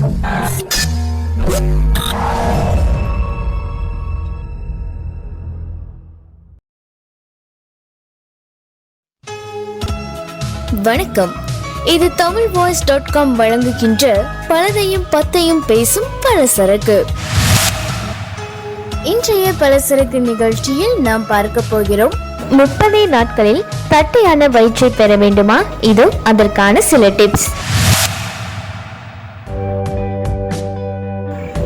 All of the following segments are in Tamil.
வணக்கம். இது தமிழ் வாய்ஸ் டாட் காம் வழங்குகின்ற பலதையும் பத்தையும் பேசும் பலசரக்கு. இன்றைய பலசரக்கு நிகழ்ச்சியில் நாம் பார்க்க போகிறோம் முப்பதே நாட்களில் தட்டையான வயிற்றை பெற வேண்டுமா? இது அதற்கான சில டிப்ஸ்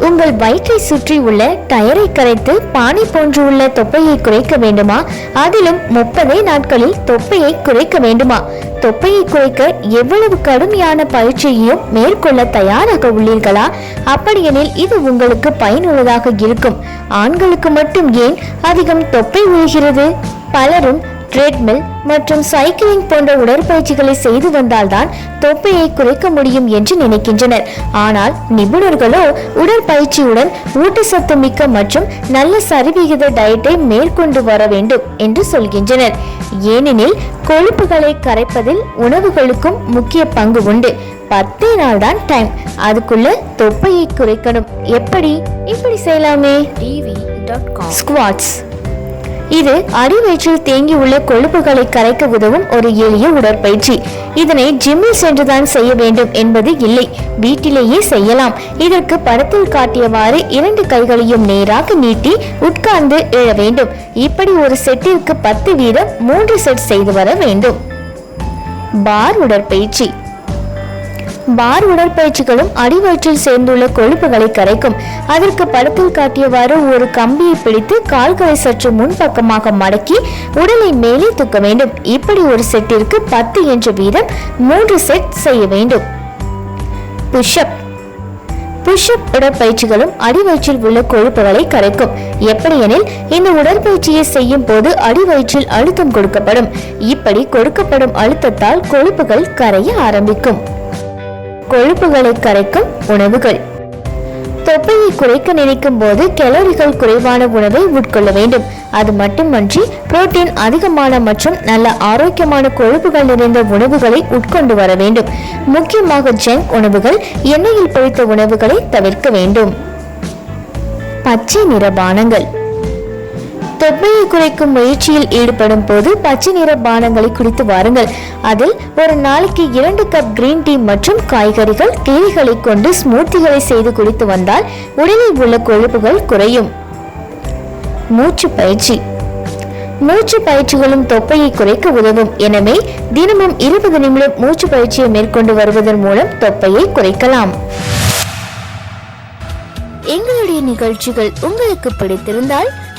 உங்கள் பைக்கை சுற்றி உள்ள டயரை கரைத்து பானை போன்று உள்ள தொப்பையை குறைக்க வேண்டுமா? அதிலும் முப்பதே நாட்களில் தொப்பையை குறைக்க வேண்டுமா? தொப்பையை குறைக்க எவ்வளவு கடுமையான பயிற்சியையும் மேற்கொள்ள தயாராக உள்ளீர்களா? அப்படியெனில் இது உங்களுக்கு பயனுள்ளதாக இருக்கும். ஆண்களுக்கு மட்டும் ஏன் அதிகம் தொப்பை விழுகிறது பலரும் ட்ரெட்மில் மற்றும் சைக்கிளிங் போன்ற உடற்பயிற்சிகளை செய்து வந்தால்தான் தொப்பையை குறைக்க முடியும் என்று நினைக்கின்றனர். ஆனால் நிபுணர்களோ உடற்பயிற்சியுடன் ஊட்டச்சத்து மிக்க மற்றும் நல்ல சரிவிகித டயட்டை மேற்கொண்டு வர வேண்டும் என்று சொல்கின்றனர். ஏனெனில் கொழுப்புகளை கரைப்பதில் உணவுகளுக்கும் முக்கிய பங்கு உண்டு. பத்தே நாள் தான் டைம் அதுக்குள்ள தொப்பையை குறைக்கணும். எப்படி? இப்படி செய்யலாமே. டிவி டாட் காம் ஸ்குவாட்ஸ் இது அடிவயிற்றில் தேங்கியுள்ள கொழுப்புகளை கரைக்க உதவும் ஒரு எளிய உடற்பயிற்சி. இதனை ஜிம்மில் சென்றுதான் செய்ய வேண்டும் என்பது இல்லை. வீட்டிலேயே செய்யலாம். இதற்கு படத்தில் காட்டியவாறு இரண்டு கைகளையும் நேராக நீட்டி உட்கார்ந்து எழ வேண்டும். இப்படி ஒரு செட்டிற்கு பத்து வீதம் மூன்று செட் செய்து வர வேண்டும். பார் உடற்பயிற்சி. பார் உடற்பயிற்சிகளும் அடிவயிற்றில் சேர்ந்துள்ள கொழுப்புகளை கரைக்கும். அதற்கு படத்தில் காட்டியவாறு ஒரு கம்பியை பிடித்து கால்களை சற்று முன்பக்கமாக மடக்கி உடலை மேலே தூக்க வேண்டும். இப்படி ஒரு செட்டிற்கு பத்து என்ற வீதம் மூன்று செட் செய்ய வேண்டும். புஷ்அப் புஷ்அப் உடற்பயிற்சிகளும் அடிவயிற்றில் உள்ள கொழுப்புகளை கரைக்கும். எப்படியெனில் இந்த உடற்பயிற்சியை செய்யும் போது அடிவயிற்றில் அழுத்தம் கொடுக்கப்படும். இப்படி கொடுக்கப்படும் அழுத்தத்தால் கொழுப்புகள் கரைய ஆரம்பிக்கும். கொழுப்புகளை கரைக்கும் உணவுகள். தொப்பையை குறைக்க நினைக்கும் போது கெலோரிகள் குறைவான உணவை உட்கொள்ள வேண்டும். அது மட்டுமன்றி புரோட்டீன் அதிகமான மற்றும் நல்ல ஆரோக்கியமான கொழுப்புகள் நிறைந்த உணவுகளை உட்கொண்டு வர வேண்டும். முக்கியமாக ஜங்க் உணவுகள் எண்ணெயில் பொரித்த உணவுகளை தவிர்க்க வேண்டும். பச்சை நிற பானங்கள். தொப்பையை குறைக்கும் முயற்சியில் ஈடுபடும் போது பச்சை நிற பானங்களை குடித்து வாருங்கள். அதில் ஒரு நாளைக்கு இரண்டு கப் கிரீன் டீ மற்றும் காய்கறிகள் கீரைகளை கொண்டு ஸ்மூத்திகளை செய்து குடித்து வந்தால் உடலில் உள்ள கொழுப்புகள் குறையும். மூச்சு பயிற்சி. மூச்சு பயிற்சிகளும் தொப்பையை குறைக்க உதவும். எனவே தினமும் இருபது நிமிடம் மூச்சு பயிற்சியை மேற்கொண்டு வருவதன் மூலம் தொப்பையை குறைக்கலாம். எங்களுடைய நிகழ்ச்சிகள் உங்களுக்கு பிடித்திருந்தால்